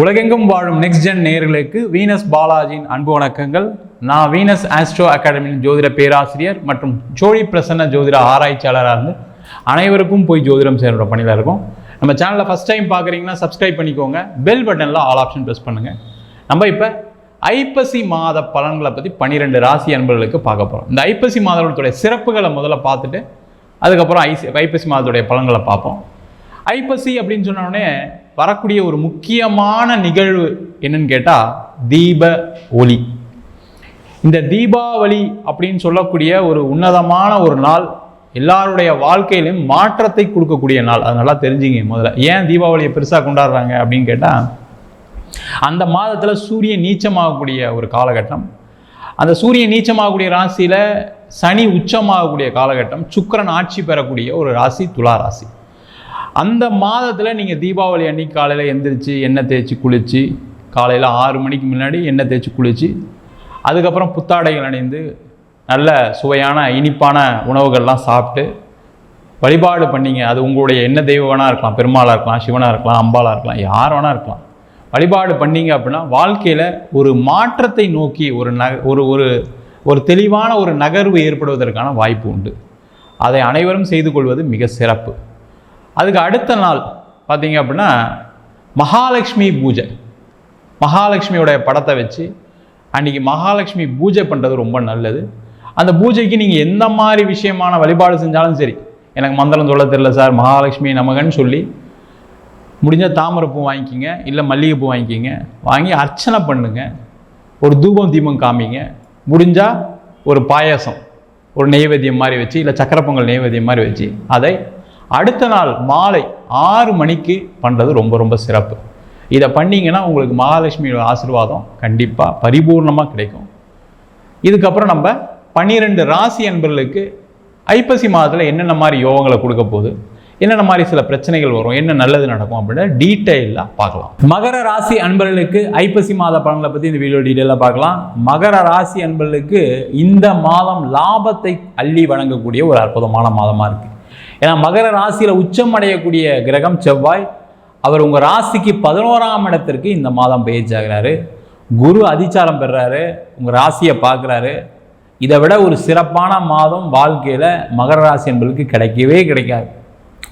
உலகெங்கும் வாழும் next gen நேர்களுக்கு வீனஸ் பாலாஜியின் அன்பு வணக்கங்கள். நான் வீனஸ் ஆஸ்ட்ரோ அகாடமியின் ஜோதிட பேராசிரியர் மற்றும் ஜோடி பிரசன்ன ஜோதிட ஆராய்ச்சியாளராக இருந்து அனைவருக்கும் போய் ஜோதிடம் சேர்கிற பணியில் இருக்கும். நம்ம சேனலில் ஃபஸ்ட் டைம் பார்க்குறீங்கன்னா சப்ஸ்கிரைப் பண்ணிக்கோங்க. பெல் பட்டனில் ஆல் ஆப்ஷன் ப்ரெஸ் பண்ணுங்கள் நம்ம இப்போ ஐப்பசி மாத பலன்களை பற்றி பன்னிரெண்டு ராசி அன்பர்களுக்கு பார்க்க போகிறோம் இந்த ஐப்பசி மாதத்துடைய சிறப்புகளை முதல்ல பார்த்துட்டு அதுக்கப்புறம் ஐசி ஐப்பசி மாதத்துடைய பலன்களை பார்ப்போம். ஐப்பசி அப்படின்னு சொன்னோடனே வரக்கூடிய ஒரு முக்கியமான நிகழ்வு என்னன்னு கேட்டால் தீப ஒளி. இந்த தீபாவளி அப்படின்னு சொல்லக்கூடிய ஒரு உன்னதமான ஒரு நாள் எல்லாருடைய வாழ்க்கையிலும் மாற்றத்தை கொடுக்கக்கூடிய நாள். அது நல்லா தெரிஞ்சுங்க முதல்ல. ஏன் தீபாவளியை பெருசாக கொண்டாடுறாங்க அப்படின்னு கேட்டால் அந்த மாதத்தில் சூரியன் நீச்சமாகக்கூடிய ஒரு காலகட்டம். அந்த சூரியன் நீச்சமாகக்கூடிய ராசியில் சனி உச்சமாகக்கூடிய காலகட்டம். சுக்கிரன் ஆட்சி பெறக்கூடிய ஒரு ராசி துலா ராசி. அந்த மாதத்தில் நீங்கள் தீபாவளி அன்னைக்கு காலையில் எந்திரிச்சு எண்ணெய் தேய்ச்சி குளித்து காலையில் ஆறு மணிக்கு முன்னாடி எண்ணெய் தேய்ச்சி குளித்து அதுக்கப்புறம் புத்தாடைகள் அணிந்து நல்ல சுவையான இனிப்பான உணவுகள்லாம் சாப்பிட்டு வழிபாடு பண்ணிங்க. அது உங்களுடைய என்ன தெய்வனாக இருக்கலாம். பெருமாளாக இருக்கலாம் சிவனாக இருக்கலாம் அம்பாளாக இருக்கலாம் யார் வேணால் இருக்கலாம். வழிபாடு பண்ணீங்க அப்படின்னா வாழ்க்கையில் ஒரு மாற்றத்தை நோக்கி ஒரு ந ஒரு ஒரு ஒரு தெளிவான ஒரு நகர்வு ஏற்படுவதற்கான வாய்ப்பு உண்டு. அதை அனைவரும் செய்து கொள்வது மிக சிறப்பு. அதுக்கு அடுத்த நாள் பார்த்தீங்க அப்படின்னா மகாலட்சுமி பூஜை. மகாலட்சுமியோடைய படத்தை வச்சு அன்றைக்கி மகாலட்சுமி பூஜை பண்ணுறது ரொம்ப நல்லது. அந்த பூஜைக்கு நீங்கள் எந்த மாதிரி விஷயமான வழிபாடு செஞ்சாலும் சரி எனக்கு மந்திரம் சொல்ல தெரில சார் மகாலட்சுமி நமகன்னு சொல்லி முடிஞ்சால் தாமரைப்பூ வாங்கிக்கிங்க இல்லை மல்லிகைப்பூ வாங்கிக்கிங்க வாங்கி அர்ச்சனை பண்ணுங்க ஒரு தூபம் தீபம் காமிங்க முடிஞ்சால் ஒரு பாயாசம் ஒரு நெய்வேத்தியம் மாதிரி வச்சு இல்லை சக்கரை பொங்கல் நெய்வேத்தியம் மாதிரி வச்சு அதை அடுத்த நாள் மாலை ஆறு மணிக்கு பண்ணுறது ரொம்ப ரொம்ப சிறப்பு. இதை பண்ணீங்கன்னா உங்களுக்கு மகாலட்சுமியோட ஆசீர்வாதம் கண்டிப்பாக பரிபூர்ணமாக கிடைக்கும். இதுக்கப்புறம் நம்ம பன்னிரெண்டு ராசி அன்பர்களுக்கு ஐப்பசி மாதத்தில் என்னென்ன மாதிரி யோகங்களை கொடுக்க போகுது என்னென்ன மாதிரி சில பிரச்சனைகள் வரும் என்ன நல்லது நடக்கும் அப்படின்னு டீட்டெயிலாக பார்க்கலாம். மகர ராசி அன்பர்களுக்கு ஐப்பசி மாத பலன்களை பற்றி இந்த வீடியோ டீட்டெயிலாக பார்க்கலாம். மகர ராசி அன்பர்களுக்கு இந்த மாதம் லாபத்தை அள்ளி வழங்கக்கூடிய ஒரு அற்புதமான மாதமாக இருக்குது ஏன்னா மகர ராசியில் உச்சம் அடையக்கூடிய கிரகம் செவ்வாய். அவர் உங்கள் ராசிக்கு பதினோராம் இடத்திற்கு இந்த மாதம் பயிற்சி ஆகிறாரு குரு அதிச்சாரம் பெறுறாரு உங்கள் ராசியை பார்க்குறாரு. இதை விட ஒரு சிறப்பான மாதம் வாழ்க்கையில் மகர ராசி என்பதுக்கு கிடைக்கவே கிடைக்காது.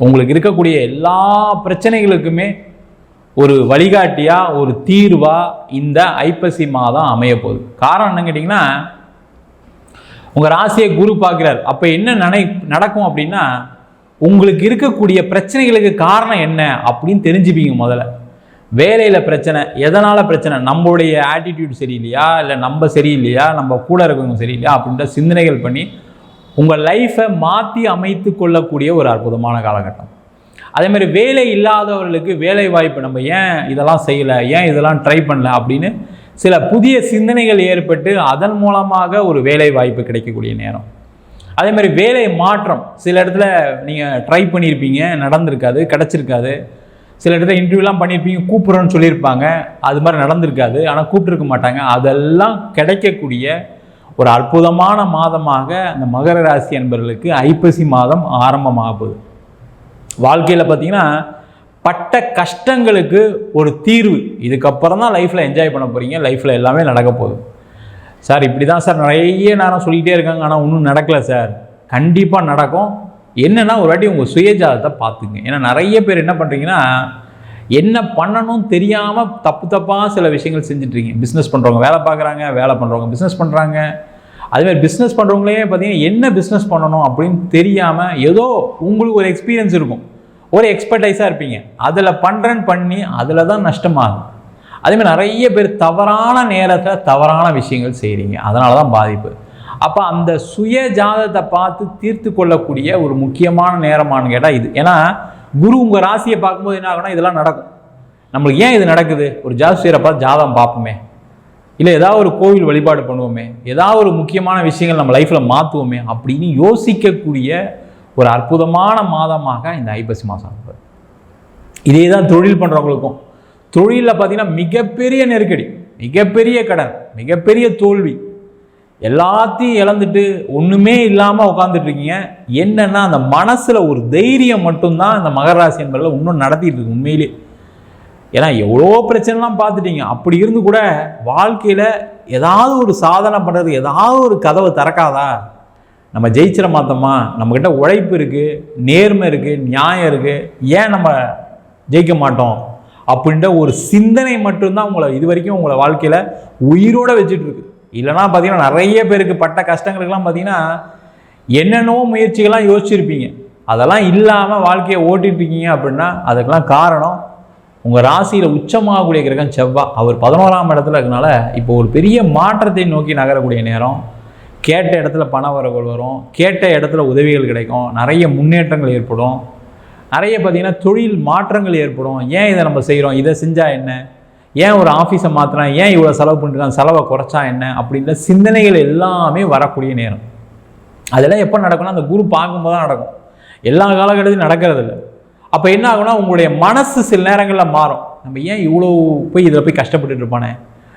உங்களுக்கு இருக்கக்கூடிய எல்லா பிரச்சனைகளுக்குமே ஒரு வழிகாட்டியாக ஒரு தீர்வாக இந்த ஐப்பசி மாதம் அமைய போகுது. காரணம் என்ன கேட்டிங்கன்னா உங்கள் ராசியை குரு பார்க்குறார். அப்போ என்ன நினை நடக்கும் அப்படின்னா உங்களுக்கு இருக்கக்கூடிய பிரச்சனைகளுக்கு காரணம் என்ன அப்படின்னு தெரிஞ்சுப்பீங்க முதல்ல. வேலையில் பிரச்சனை எதனால் பிரச்சனை? நம்மளுடைய ஆட்டிடியூட் சரியில்லையா? இல்லை நம்ம சரியில்லையா? நம்ம கூட இருக்கவங்க சரியில்லையா? அப்படின்ற சிந்தனைகள் பண்ணி உங்கள் லைஃப்பை மாற்றி அமைத்து கொள்ளக்கூடிய ஒரு அற்புதமான காலகட்டம். அதே மாதிரி வேலை இல்லாதவர்களுக்கு வேலை வாய்ப்பு நம்ம ஏன் இதெல்லாம் செய்யலை? ஏன் இதெல்லாம் ட்ரை பண்ணல? அப்படின்னு சில புதிய சிந்தனைகள் ஏற்பட்டு அதன் மூலமாக ஒரு வேலை வாய்ப்பு கிடைக்கக்கூடிய நேரம். அதே மாதிரி வேலை மாற்றம். சில இடத்துல நீங்கள் ட்ரை பண்ணியிருப்பீங்க நடந்திருக்காது கிடச்சிருக்காது. சில இடத்துல இன்டர்வியூலாம் பண்ணியிருப்பீங்க கூப்பிட்றோன்னு சொல்லியிருப்பாங்க. அது மாதிரி நடந்திருக்காது. ஆனால் கூப்பிட்டுருக்க மாட்டாங்க. அதெல்லாம் கிடைக்கக்கூடிய ஒரு அற்புதமான மாதமாக அந்த மகர ராசி என்பவர்களுக்கு ஐப்பசி மாதம் ஆரம்பமாக போகுது. வாழ்க்கையில் பார்த்தீங்கன்னா பட்ட கஷ்டங்களுக்கு ஒரு தீர்வு. இதுக்கப்புறம் தான் லைஃப்பில் என்ஜாய் பண்ண போகிறீங்க லைஃப்பில் எல்லாமே நடக்க போகுது. சார் இப்படி தான் சார் நிறைய நேரம் சொல்லிகிட்டே இருக்காங்க. ஆனால் ஒன்றும் நடக்கலை சார். கண்டிப்பாக நடக்கும். என்னென்னா ஒரு வாட்டி உங்கள் சுயஜாதத்தை பார்த்துங்க. ஏன்னா நிறைய பேர் என்ன பண்ணுறீங்கன்னா என்ன பண்ணணும் தெரியாமல் தப்பு தப்பாக சில விஷயங்கள் செஞ்சுட்ருக்கீங்க பிஸ்னஸ் பண்ணுறவங்க வேலை பார்க்குறாங்க வேலை பண்ணுறவங்க பிஸ்னஸ் பண்ணுறாங்க அதுமாதிரி பிஸ்னஸ் பண்ணுறவங்களே பார்த்தீங்கன்னா என்ன பிஸ்னஸ் பண்ணணும் அப்படின்னு தெரியாமல் ஏதோ உங்களுக்கு ஒரு எக்ஸ்பீரியன்ஸ் இருக்கும். ஒரு எக்ஸ்பர்டைஸாக இருப்பீங்க. அதில் பண்ணுறேன்னு பண்ணி அதில் தான் நஷ்டமாகும். அதேமாதிரி நிறைய பேர் தவறான நேரத்தில் தவறான விஷயங்கள் செய்கிறீங்க அதனால தான் பாதிப்பு. அப்போ அந்த சுய ஜாதகத்தை பார்த்து தீர்த்து கொள்ளக்கூடிய ஒரு முக்கியமான நேரமானு கேட்டால் இது. ஏன்னா குரு உங்கள் ராசியை பார்க்கும்போது என்ன ஆகுனா இதெல்லாம் நடக்கும். நம்மளுக்கு ஏன் இது நடக்குது? ஒரு ஜாஸ்தியரை பார்த்து ஜாதகம் பார்ப்போமே. இல்லை ஏதாவது ஒரு கோவில் வழிபாடு பண்ணுவோமே. ஏதாவது ஒரு முக்கியமான விஷயங்கள் நம்ம லைஃப்பில் மாற்றுவோமே அப்படின்னு யோசிக்கக்கூடிய ஒரு அற்புதமான மாதமாக இந்த ஐப்பசி மாதம் இருக்குது இதே தான் தொழில் பண்ணுறவங்களுக்கும் தொழிலில் பார்த்தீங்கன்னா மிகப்பெரிய நெருக்கடி மிகப்பெரிய கடன் மிகப்பெரிய தோல்வி. எல்லாத்தையும் இழந்துட்டு ஒன்றுமே இல்லாமல் உட்காந்துட்ருக்கீங்க என்னென்னா அந்த மனசில் ஒரு தைரியம் மட்டும்தான் இந்த மகராசி என்பதில் இன்னும் நடத்திட்டு இருக்கு உண்மையிலே. ஏன்னா எவ்வளோ பிரச்சனைலாம் பார்த்துட்டீங்க. அப்படி இருந்து கூட வாழ்க்கையில் ஏதாவது ஒரு சாதனை பண்ணுறது ஏதாவது ஒரு கதவை திறக்காதா? நம்ம ஜெயிச்சிட மாத்தோமா நம்மக்கிட்ட உழைப்பு இருக்குது நேர்மை இருக்குது நியாயம் இருக்குது ஏன் நம்ம ஜெயிக்க மாட்டோம்? அப்படின்ற ஒரு சிந்தனை மட்டும்தான் உங்களை இது வரைக்கும் உங்களை வாழ்க்கையில் உயிரோடு வச்சுட்டு இருக்கு இல்லைனா பார்த்தீங்கன்னா நிறைய பேருக்கு பட்ட கஷ்டங்களுக்கெல்லாம் பார்த்தீங்கன்னா என்னென்னவோ முயற்சிகள்லாம் யோசிச்சிருப்பீங்க. அதெல்லாம் இல்லாமல் வாழ்க்கையை ஓட்டிகிட்டு இருக்கீங்க அப்படின்னா அதுக்கெல்லாம் காரணம் உங்கள் ராசியில் உச்சமாகக்கூடிய கிரகம் செவ்வாய் அவர் பதினோராம் இடத்துல இருக்கனால இப்போ ஒரு பெரிய மாற்றத்தை நோக்கி நகரக்கூடிய நேரம். கேட்ட இடத்துல பண வரவுகள் வரும். கேட்ட இடத்துல உதவிகள் கிடைக்கும். நிறைய முன்னேற்றங்கள் ஏற்படும். நிறைய பார்த்திங்கன்னா தொழில் மாற்றங்கள் ஏற்படும். ஏன் இதை நம்ம செய்கிறோம் இதை செஞ்சால் என்ன? ஏன் ஒரு ஆஃபீஸை மாற்றினா ஏன் இவ்வளோ செலவு பண்ணிருக்கான் செலவை குறைச்சா என்ன? அப்படின்ற சிந்தனைகள் எல்லாமே வரக்கூடிய நேரம். அதெல்லாம் எப்போ நடக்கும்னா அந்த குரு பார்க்கும்போது தான் நடக்கும். எல்லா காலகட்டத்திலும் நடக்கிறது இல்லை அப்போ என்ன ஆகும்னா உங்களுடைய மனசு சில நேரங்களில் மாறும். நம்ம ஏன் இவ்வளோ போய் இதில் போய் கஷ்டப்பட்டுட்டு இருப்பானே?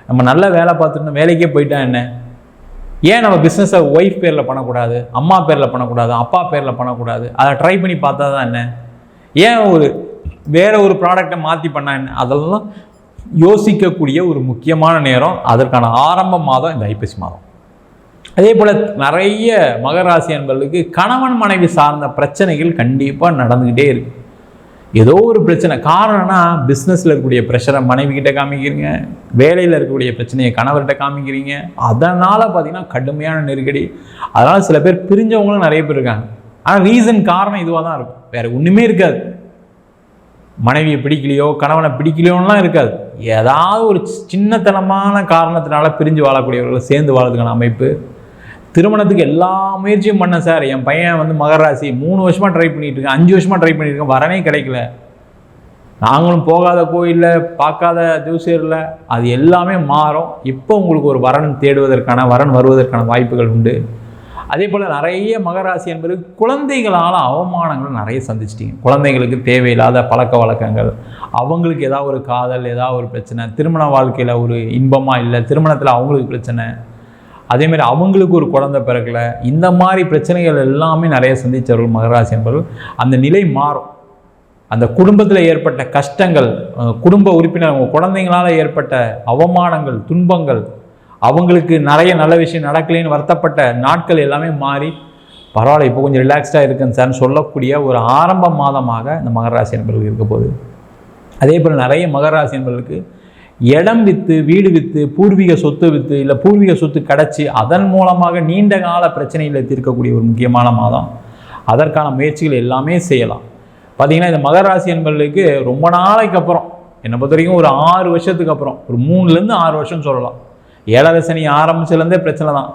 நம்ம நல்ல வேலை பார்த்துட்டு வேலைக்கே போயிட்டா என்ன? ஏன் நம்ம பிஸ்னஸை ஒய்ஃப் பேரில் பண்ணக்கூடாது? அம்மா பேரில் பண்ணக்கூடாது? அப்பா பேரில் பண்ணக்கூடாது? அதை ட்ரை பண்ணி பார்த்தா தான் என்ன? ஏன் ஒரு வேறு ஒரு ப்ராடக்டை மாற்றி பண்ணா என்ன? அதெல்லாம் யோசிக்கக்கூடிய ஒரு முக்கியமான நேரம். அதற்கான ஆரம்ப மாதம் இந்த ஐப்பசி மாதம். அதே போல் நிறைய மகராசி என்பவர்களுக்கு கணவன் மனைவி சார்ந்த பிரச்சனைகள் கண்டிப்பாக நடந்துக்கிட்டே இருக்கு. ஏதோ ஒரு பிரச்சனை. காரணம்னா பிஸ்னஸில் இருக்கக்கூடிய ப்ரெஷரை மனைவிக்கிட்ட காமிக்கிறீங்க. வேலையில் இருக்கக்கூடிய பிரச்சனையை கணவர்கிட்ட காமிக்கிறீங்க. அதனால் பார்த்தீங்கன்னா கடுமையான நெருக்கடி. அதனால் சில பேர் பிரிஞ்சவங்களும் நிறைய பேர் இருக்காங்க. ஆனால் ரீசன் காரணம் இதுவாக தான் இருக்கும். வேறு ஒன்றுமே இருக்காது. மனைவியை பிடிக்கலையோ கணவனை பிடிக்கலையோலாம் இருக்காது. ஏதாவது ஒரு சின்னத்தனமான காரணத்தினால பிரிஞ்சு வாழக்கூடியவர்கள் சேர்ந்து வாழறதுக்கான அமைப்பு. திருமணத்துக்கு எல்லா முயற்சியும் பண்ணேன் சார். என் பையன் வந்து மகராசி மூணு வருஷமாக ட்ரை பண்ணிகிட்டு இருக்கேன். அஞ்சு வருஷமாக ட்ரை பண்ணியிருக்கேன் வரனே கிடைக்கல. நாங்களும் போகாத கோயிலில் பார்க்காத ஜூசியரில் அது எல்லாமே மாறும். இப்போ உங்களுக்கு ஒரு வரன் தேடுவதற்கான வரன் வருவதற்கான வாய்ப்புகள் உண்டு. அதே போல் நிறைய மகராசி என்பது குழந்தைகளால் அவமானங்கள் நிறைய சந்திச்சிட்டிங்க. குழந்தைங்களுக்கு தேவையில்லாத பழக்க வழக்கங்கள் அவங்களுக்கு ஏதாவது ஒரு காதல் ஏதாவது ஒரு பிரச்சனை திருமண வாழ்க்கையில் ஒரு இன்பமாக இல்லை திருமணத்தில் அவங்களுக்கு பிரச்சனை அதேமாதிரி அவங்களுக்கு ஒரு குழந்தை பிறக்கல இந்த மாதிரி பிரச்சனைகள் எல்லாமே நிறைய சந்தித்தவர்கள் மகராசி என்பவர்கள். அந்த நிலை மாறும். அந்த குடும்பத்தில் ஏற்பட்ட கஷ்டங்கள் குடும்ப உறுப்பினர் அவங்க குழந்தைங்களால் ஏற்பட்ட அவமானங்கள் துன்பங்கள் அவங்களுக்கு நிறைய நல்ல விஷயம் நடக்கலைன்னு வருத்தப்பட்ட நாட்கள் எல்லாமே மாறி பரவாயில்ல இப்போ கொஞ்சம் ரிலாக்ஸ்டாக இருக்குன்னு சார்னு சொல்லக்கூடிய ஒரு ஆரம்ப மாதமாக இந்த மகராசி என்பவர்கள் இருக்க போகுது. அதே போல் நிறைய மகராசி என்பவர்களுக்கு இடம் விற்று வீடு விற்று பூர்வீக சொத்து விற்று இல்லை பூர்வீக சொத்து கிடச்சி அதன் மூலமாக நீண்ட கால பிரச்சனைகளை தீர்க்கக்கூடிய ஒரு முக்கியமான மாதம். அதற்கான முயற்சிகள் எல்லாமே செய்யலாம். பார்த்திங்கன்னா இந்த மகராசி என்பர்களுக்கு ரொம்ப நாளைக்கு அப்புறம் என்னை பொறுத்த வரைக்கும் ஒரு ஆறு வருஷத்துக்கு அப்புறம் ஒரு மூணுலேருந்து ஆறு வருஷம் சொல்லலாம். ஏழரை சனி ஆரம்பிச்சதுலேருந்தே பிரச்சனை தான்.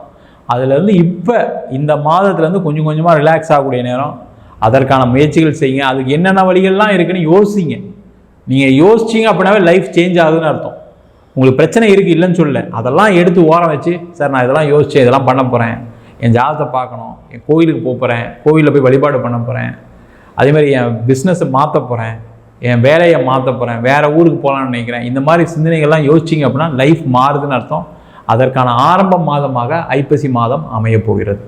அதுலேருந்து இப்போ இந்த மாதத்துலேருந்து கொஞ்சம் கொஞ்சமாக ரிலாக்ஸ் ஆகக்கூடிய நேரம். அதற்கான முயற்சிகள் செய்யுங்க. அதுக்கு என்னென்ன வழிகள்லாம் இருக்குன்னு யோசிங்க. நீங்கள் யோசிச்சிங்க அப்படின்னாவே லைஃப் சேஞ்ச் ஆகுதுன்னு அர்த்தம். உங்களுக்கு பிரச்சனை இருக்குது இல்லைன்னு சொல்ல அதெல்லாம் எடுத்து ஓரம் வச்சு சார் நான் இதெல்லாம் யோசித்தேன் இதெல்லாம் பண்ண போகிறேன் என் ஜாதத்தை பார்க்கணும். என் கோயிலுக்கு போக போகிறேன் கோயிலில் போய் வழிபாடு பண்ண போகிறேன் அதேமாதிரி என் பிஸ்னஸை மாற்ற போகிறேன் என் வேலையை மாற்ற போகிறேன் வேறு ஊருக்கு போகலான்னு நினைக்கிறேன். இந்த மாதிரி சிந்தனைகள்லாம் யோசிச்சிங்க அப்படின்னா லைஃப் மாறுதுன்னு அர்த்தம். அதற்கான ஆரம்ப மாதமாக ஐப்பசி மாதம் அமையப் போகிறது.